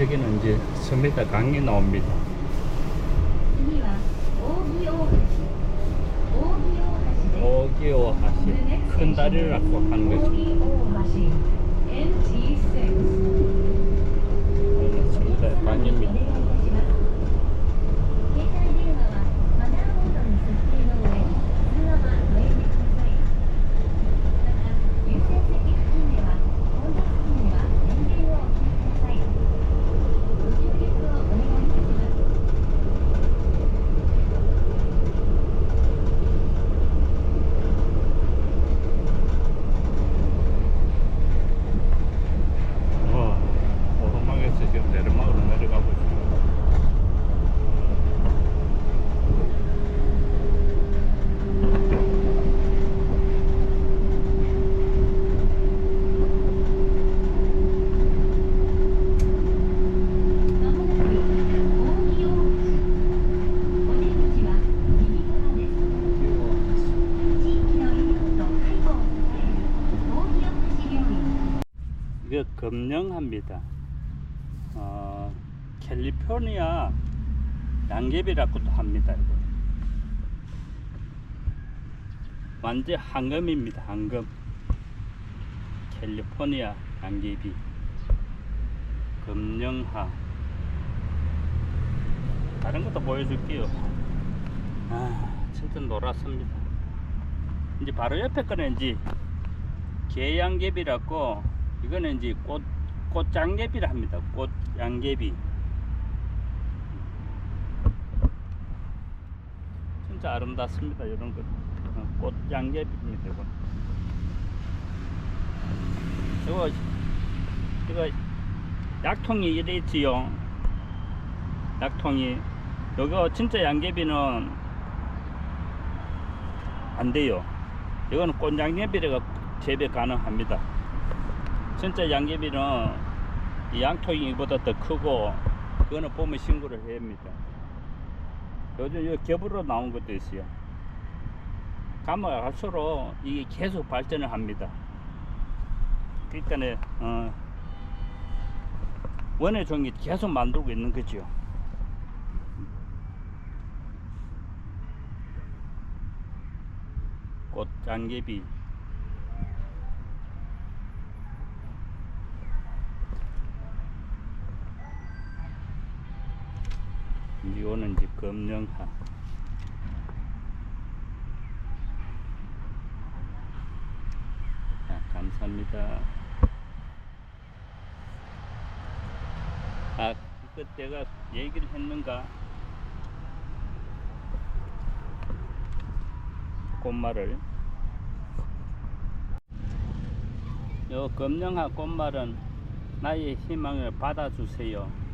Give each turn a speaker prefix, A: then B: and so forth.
A: 여기는 이제 섬에다 강이 나옵니다. 오기오 하시 큰 다리라고 하는 거죠. 오기오 방입니다. 이게 금령합니다. 어, 캘리포니아 양귀비라고도 합니다. 이거. 완전 황금입니다. 황금. 캘리포니아 양귀비. 금령하. 다른 것도 보여줄게요. 아, 진짜 놀았습니다. 이제 바로 옆에 거는 이제 개양개비라고 이거는 이제 꽃 꽃장개비라 합니다. 꽃양개비. 진짜 아름답습니다. 이런 거 어, 꽃양개비입니다. 이거. 이거 이거 약통이 이래 있지요. 약통이 이거 진짜 양개비는 안 돼요. 이거는 꽃양개비가 재배 가능합니다. 진짜 양귀비는 이 양통이보다 더 크고 그거는 보면 신고를 해야 합니다. 요즘 이 겹으로 나온 것도 있어요. 가면 갈수록 이게 계속 발전을 합니다. 그러니까 어, 원의 종이 계속 만들고 있는 거죠. 꽃 양귀비 이제 검령하. 자, 감사합니다. 아, 그 내가 얘기를 했는가? 꽃말을. 요 검령하 꽃말은 나의 희망을 받아주세요.